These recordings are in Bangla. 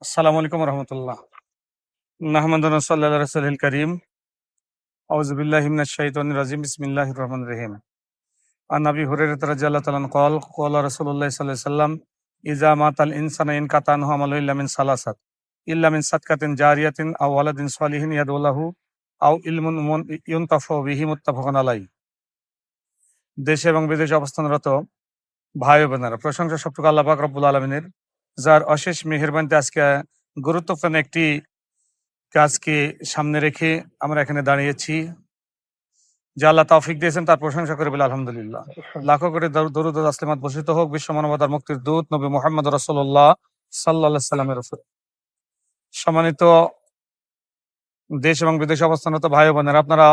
আসসালামু আলাইকুম রহমতুল্লাহ নাহমদ সাল্লাহ রসুল করিম আউজবিল্লাহ শাহিদ রাজিম বিসমিল্লাহ রহমান রহিম عن ابي هريره رضي الله تعالى عنه قال قال رسول الله صلى الله عليه وسلم اذا مات الانسان انقطع عنه عمله الا من ثلاثه الا من صدقه جاريه او ولد صالح يدعو له او علم من- ينتفع به متفق عليه দেশে এবং বিদেশে অবস্থানরত ভাই ও বোনেরা প্রশংসা সবটুকু আল্লাহ পাক রব্বুল আলমিনের যার অশেষ মেহেরবানিতে আজকে গুরুত্বপূর্ণ একটি কাজকে সামনে রেখে আমরা এখানে দাঁড়িয়েছি। যে আল্লাহ তৌফিক দিয়েছেন তার প্রশংসা করে বলে আলহামদুলিল্লাহ। লাখো করে দরুদ আসলিমাত বর্ষিত হোক বিশ্ব মানবতার মুক্তির দূত নবী মোহাম্মদ রসল্লাহ সাল্লাহ সাল্লামের উপর। সম্মানিত দেশ এবং বিদেশে অবস্থানরত ভাই বোনেরা আপনারা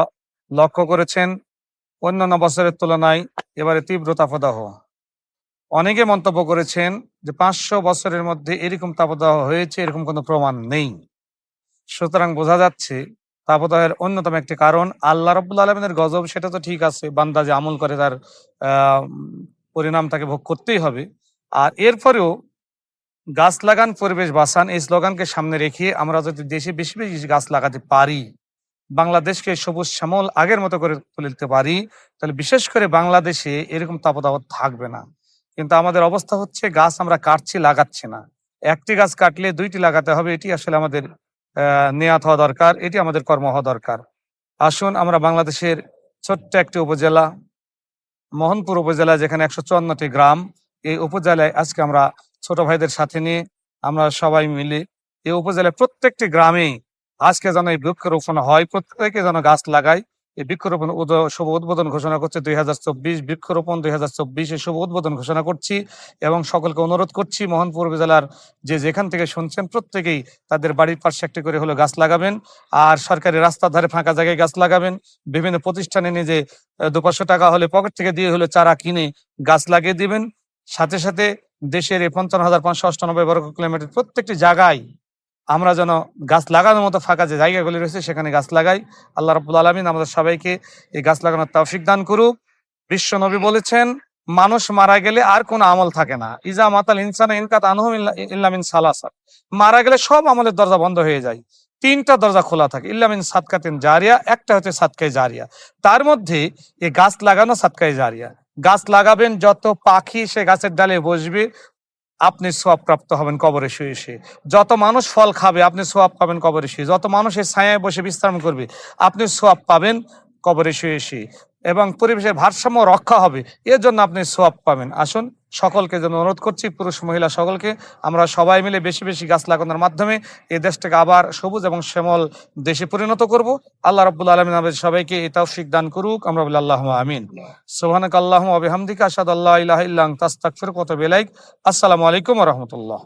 লক্ষ্য করেছেন অন্যান্য বছরের তুলনায় এবারে তীব্র তাপদাহ অনেকে মন্তব্য করেছেন যে পাঁচশো বছরের মধ্যে এরকম তাপদাহ হয়েছে, এরকম কোনো প্রমাণ নেই। সুতরাং বোঝা যাচ্ছে তাপদাহের অন্যতম একটি কারণ আল্লাহ রব্বুল আলমিনের গজব, সেটা তো ঠিক আছে, বান্দা যে আমল করে তার পরিণাম তাকে ভোগ করতেই হবে। আর এরপরেও গাছ লাগান, পরিবেশ বাঁচান, এই স্লোগানকে সামনে রেখে আমরা যদি দেশে বেশি বেশি গাছ লাগাতে পারি, বাংলাদেশকে সবুজ শ্যামল আগের মতো করে তুলতে পারি, তাহলে বিশেষ করে বাংলাদেশে এরকম তাপদাহ থাকবে না। কিন্তু আমাদের অবস্থা হচ্ছে, গাছ আমরা কাটছি, লাগাচ্ছি না। একটি গাছ কাটলে দুইটি লাগাতে হবে, এটি আসলে আমাদের নেয়াত হওয়া দরকার, এটি আমাদের কর্ম হওয়া দরকার। আসুন, আমরা বাংলাদেশের ছোট্ট একটি উপজেলা, মোহনপুর উপজেলা, যেখানে একশো চুয়ান্নটি গ্রাম, এই উপজেলায় আজকে আমরা ছোট ভাইদের সাথে নিয়ে আমরা সবাই মিলে এই উপজেলায় প্রত্যেকটি গ্রামে আজকে যেন এই বৃক্ষরোপণ হয়, প্রত্যেকে যেন গাছ লাগায়। এই বৃক্ষরোপণ শুভ উদ্বোধন ঘোষণা করছে দুই হাজার চব্বিশ, বৃক্ষরোপণ দুই হাজার চব্বিশ শুভ উদ্বোধন ঘোষণা করছি এবং সকলকে অনুরোধ করছি মোহনপুর উপজেলার যে যেখান থেকে শুনছেন প্রত্যেকেই তাদের বাড়ির পাশে একটি করে হলো গাছ লাগাবেন আর সরকারি রাস্তার ধারে ফাঁকা জায়গায় গাছ লাগাবেন। বিভিন্ন প্রতিষ্ঠানে নিজে দু পাঁচশো টাকা হলে পকেট থেকে দিয়ে হলো চারা কিনে গাছ লাগিয়ে দিবেন। সাথে সাথে দেশের এই পঞ্চান্ন হাজার পাঁচশো অষ্টানব্বই বর্গ কিলোমিটার প্রত্যেকটি জায়গায় আমরা যেন গাছ লাগানোর মতো ফাঁকা যে জায়গাগুলি রয়েছে, সেখানে গাছ লাগাই। আল্লাহ রাব্বুল আলমিন আমাদের সবাইকে এই গাছ লাগানোর তৌফিক দান করুক। বিশ্ব নবী বলেছেন, মানুষ মারা গেলে আর কোনো আমল থাকে না। ইজা মাতাল ইনসান ইনকাত আনহুম ইল্লা- ইল্লামিন সালাসাত। মারা গেলে সব আমলের দরজা বন্ধ হয়ে যায়। তিনটা দরজা খোলা থাকে ইল্লামিন সাতকাতিন জারিয়া, একটা হচ্ছে সাতকাই জারিয়া। তার মধ্যে এই গাছ লাগানো সাতকাই জারিয়া। গাছ লাগাবেন যত পাখি সে গাছের ডালে বসবে আপনি সোয়াব প্রাপ্ত হবেন কবরে শুয়ে শুয়ে। যত মানুষ ফল খাবে, আপনি সোয়াব পাবেন কবরে শুয়ে। যত মানুষের ছায়ায় বসে বিশ্রাম করবে, আপনি সোয়াব পাবেন কবরে শুয়ে শুয়ে। এবং পরিবেশের ভারসাম্য রক্ষা হবে। এর জন্য আপনি সোয়াব পাবেন। আসুন, সকলকে যেন অনুরোধ করছি, পুরুষ মহিলা সকলকে, আমরা সবাই মিলে বেশি বেশি গাছ লাগানোর মাধ্যমে এই দেশটাকে আবার সবুজ এবং শ্যামল দেশে পরিণত করব। আল্লাহ রাব্বুল আলমিন আমাদের সবাইকে এই তৌফিক দান করুক। আমরা বলি আল্লাহ আমিন। সোহানক আল্লাহ ওয়া বিহামদিকা, আশহাদু আল্লা ইলাহা ইল্লা আনতা, আস্তাগফিরুকা ওয়া আসসালামু আলাইকুম রাহমাতুল্লাহ।